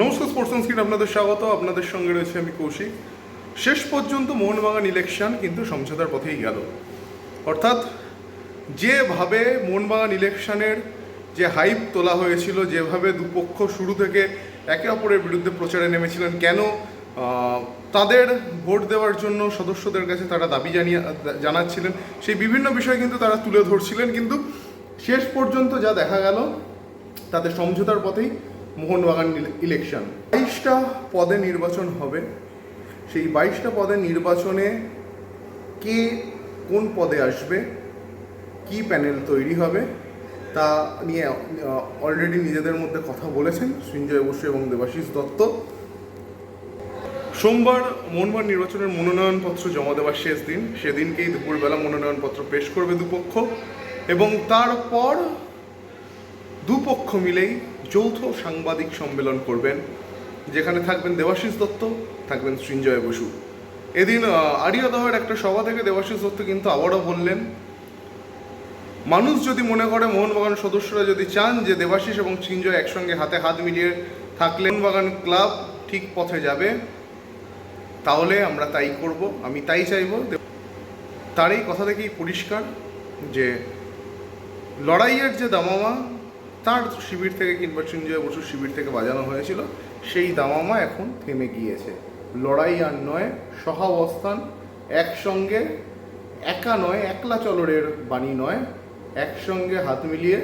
নমস্কার স্পোর্টস সংস্কৃত আপনাদের স্বাগত। আপনাদের সঙ্গে রয়েছে আমি কৌশিক। শেষ পর্যন্ত মোহনবাগান ইলেকশন কিন্তু সমঝোতার পথেই গেল। অর্থাৎ যেভাবে মোহনবাগান ইলেকশনের যে হাইপ তোলা হয়েছিল, যেভাবে দুপক্ষ শুরু থেকে একে অপরের বিরুদ্ধে প্রচারে নেমেছিলেন, কেন তাদের ভোট দেওয়ার জন্য সদস্যদের কাছে তারা দাবি জানিয়ে, জানাচ্ছিলেন, সেই বিভিন্ন বিষয় কিন্তু তারা তুলে ধরছিলেন। কিন্তু শেষ পর্যন্ত যা দেখা গেল, তাদের সমঝোতার পথেই মোহনবাগান ইলেকশন বাইশটা পদে নির্বাচন হবে। সেই বাইশটা পদে নির্বাচনে কে কোন পদে আসবে, কি প্যানেল তৈরি হবে, তা নিয়ে অলরেডি নিজেদের মধ্যে কথা বলেছেন সঞ্জয় বসু এবং দেবাশিস দত্ত। সোমবার মোহনবাগান নির্বাচনের মনোনয়নপত্র জমা দেওয়ার শেষ দিন। সেদিনকেই দুপুরবেলা মনোনয়নপত্র পেশ করবে দুপক্ষ। এবং তারপর দুপক্ষ মিলেই যৌথ সাংবাদিক সম্মেলন করবেন, যেখানে থাকবেন দেবাশিস দত্ত, থাকবেন সৃঞ্জয় বসু। এদিন আরিয়াদহের একটা সভা থেকে দেবাশিস দত্ত কিন্তু আবারও বললেন, মানুষ যদি মনে করে, মোহনবাগান সদস্যরা যদি চান যে দেবাশিস এবং সৃঞ্জয় একসঙ্গে হাতে হাত মিলিয়ে থাকলে মোহনবাগান ক্লাব ঠিক পথে যাবে, তাহলে আমরা তাই করব, আমি তাই চাইব। তার এই কথা থেকেই পরিষ্কার যে লড়াইয়ের যে দামামা তার শিবির থেকে কিংবা সঞ্জয় বসুর শিবির থেকে বাজানো হয়েছিল। সেই দামামা এখন থেমে গিয়েছে। লড়াই আর নয়, সহাবস্থান একসঙ্গে, একা নয়, একলা চলরের বাণী নয়, একসঙ্গে হাত মিলিয়ে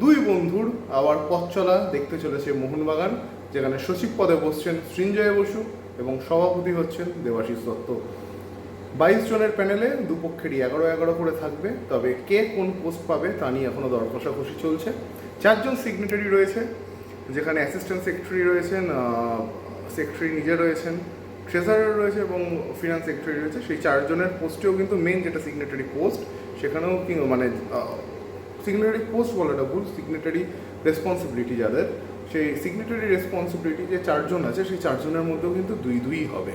দুই বন্ধুর আবার পথ চলা দেখতে চলেছে মোহনবাগান, যেখানে সচিব পদে বসছেন সৃঞ্জয় বসু এবং সভাপতি হচ্ছেন দেবাশিস দত্ত। বাইশ জনের প্যানেলে দুপক্ষেরই এগারো এগারো করে থাকবে, তবে কে কোন পোস্ট পাবে তা নিয়ে এখনও দর কষাকষি চলছে। চারজন সিগনেটারি রয়েছে, যেখানে অ্যাসিস্ট্যান্ট সেক্রেটারি রয়েছেন সেক্রেটারি নিজে রয়েছেন ট্রেজারার রয়েছে এবং ফিনান্স সেক্রেটারি রয়েছে। সেই চারজনের পোস্টেও কিন্তু মেন যেটা সিগনেটারি পোস্ট সেখানেও মানে সিগনেটারি পোস্ট বলাটা ভুল সিগনেটারি রেসপন্সিবিলিটি যাদের। সেই সিগনেটারি রেসপন্সিবিলিটি যে চারজন আছে, সেই চারজনের মধ্যেও কিন্তু দুই দুই হবে।